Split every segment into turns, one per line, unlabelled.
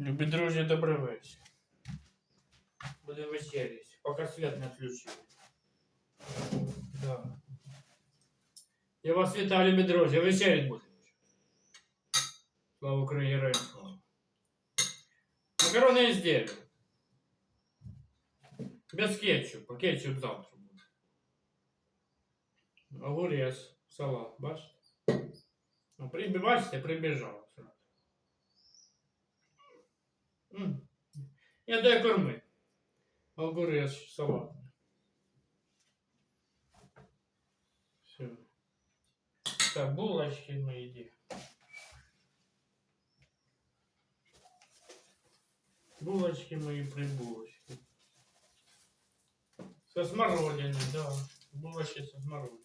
Любі друзі, добрий вечір. Будемо вечеряти, поки світ не включили. Да. Я вас вітаю, любі друзі, вечерять будемо. Слава Україні, героям слава. Макарони изделия. Без кетчупа. Кетчуп завтра буде. Огурець, салат, бачите? Ну, прибі- бачите, прибіжав. Я дай корми. Огурець, салат. Все. Так, булочки едим. Булочки мои прибулочки. Со смородиной, да. Булочки со смородиной.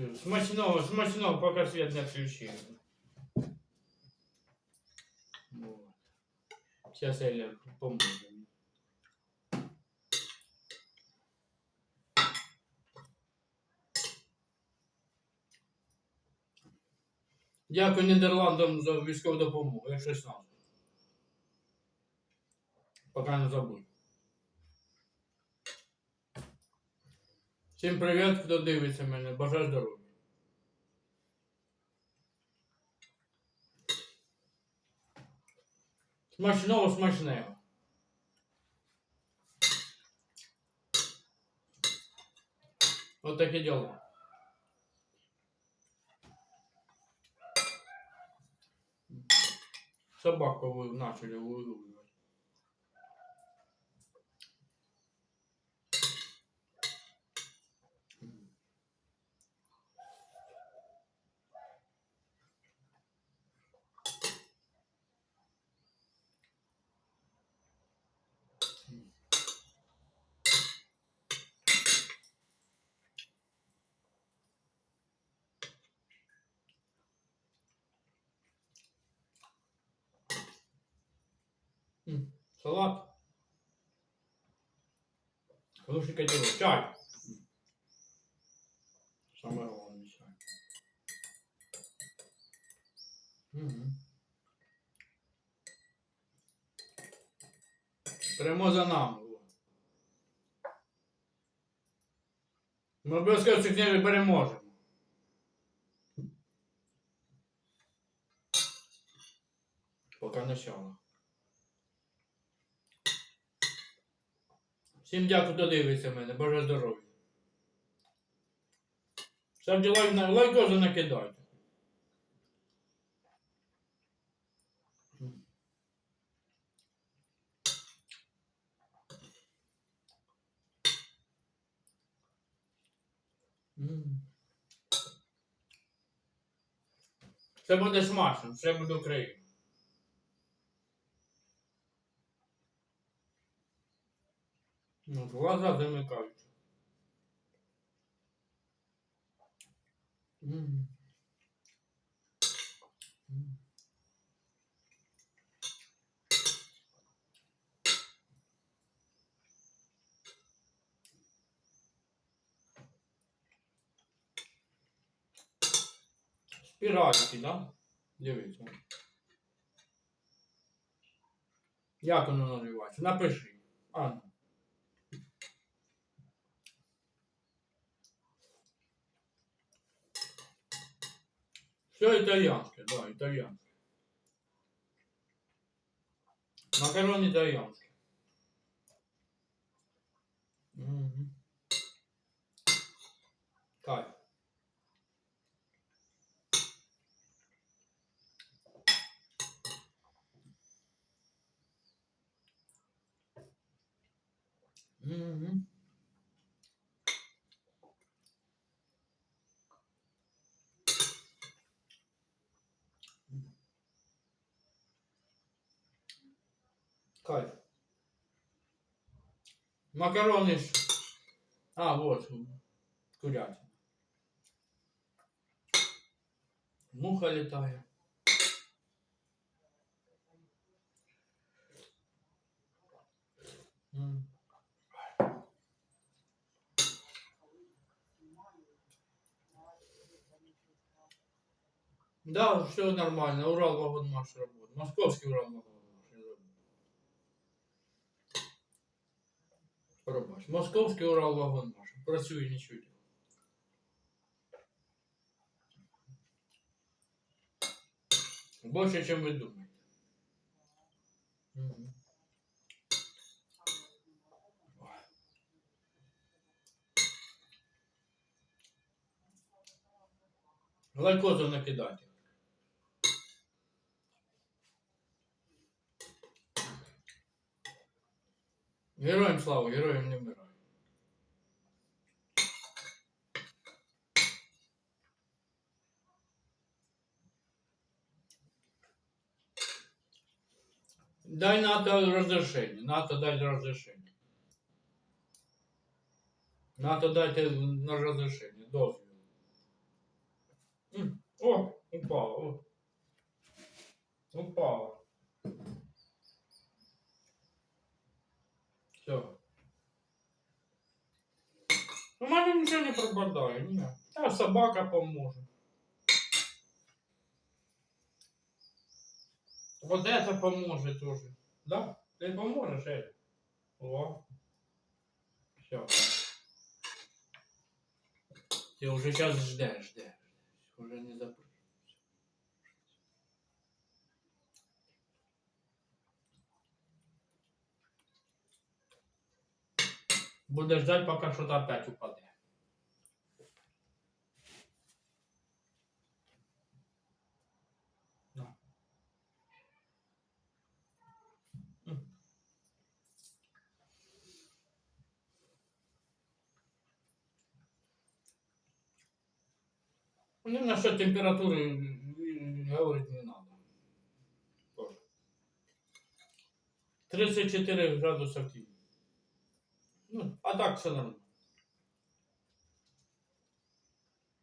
Все, смачного, смачного, пока свет не отключили. Вот. Сейчас я лягу, поможем. Дякую Нідерландам за військову допомогу, якщо сам. Поки не забудь. Всім привіт, хто дивиться мене. Бажаю здоров'я. Смачного, смачного. Вот такі діла. Собаку вы начали выгуливать. Салат. Хороший котелок. Чай. Самое главное чай. Мгм. Прямо за нами. Ми обов'язково цих книжок переможемо. Поки начало. Всім дякую, хто дивиться мене. Боже здоров'я. Ставте лайк на лайкозу накидайте. Це буде смачно, це буде Україна. Ну, глаза замикаються. М. М. Спіральки, да? Дивіться. Як воно називається? Напиши. А, Все итальянское, да, итальянское. Макароны итальянские. Мгм. Кайф. Мгм. Кайф. Макароны. А, вот. Курятина. Муха летает. Да, все нормально. Урал вагонмаш работает. Московский Урал вагонмаш. Пробач. Московський Урал вагонмаш. Працює нічого. Больше, чем вы думаете. Мгм. Глайкозу накидайте. Героям слава, героям не вмирай. Дай НАТО разрешение. НАТО дай разрешение. НАТО дайте на разрешение. Дозвіл. О, упало. Упало. Все. У мене нічого не пропадає, ні. Та собака поможе. Вот это поможет тоже. Да? Ты поможешь, Эль? О. Все. Ты уже сейчас ждешь, ждешь. Уже не запрыгнешь. Будешь ждать, пока что-то опять упадет. Ну, насчет температуры говорить не надо. Тоже. 34 градуса в тени. Ну, а так все нормально.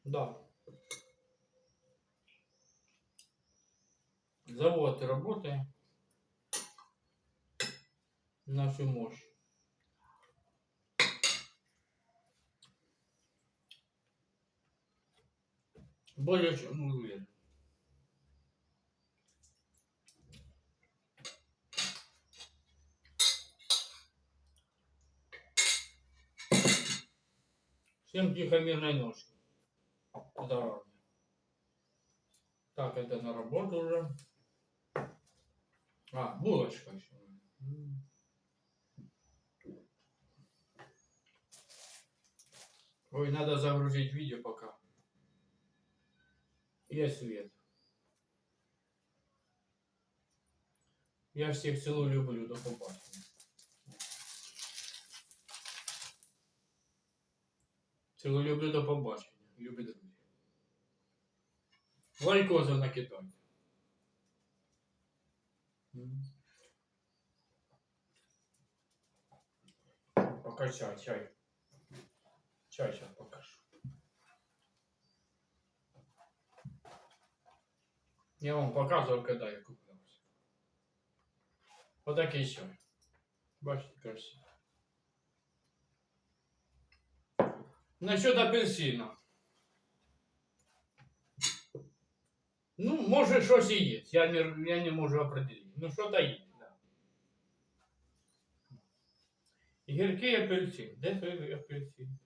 Да. Завод работает на всю мощь. Более чем уверен. Всем тихо мирной ночи. Здоровья. Так, это на работу уже. А, булочка еще. Ой, надо загрузить видео пока. Есть свет. Я всех целую, люблю, до побачення. Цілу люблю до побачення. Любі друзі. Лайкоза накидайте. М. Пока чай, чай. Чай сейчас покажу. Я вам показывал, когда я куплялся. Вот такие чай. Бачите, красиво. Насчет апельсина. Ну, може щось і є. Я не, я не можу определити. Ну, що-то є, да. Гіркий апельсин. Де той апельсин?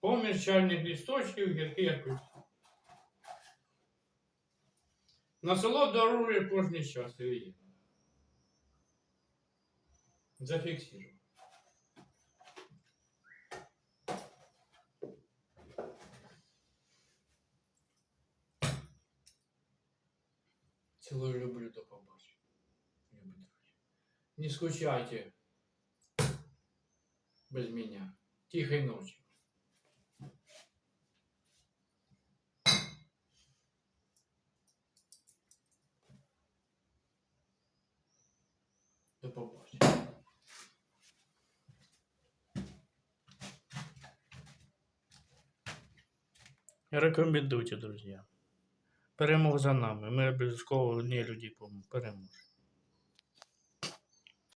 Поміж чайних листочків, гіркий апельсин. На село дарує кожний час і є. Цілую люблю до побачення. Не скучайте без меня. Тихой ночи. До побачення.
Рекомендуйте, друзі. Перемог за нами. Ми обов'язково одні люди переможемо.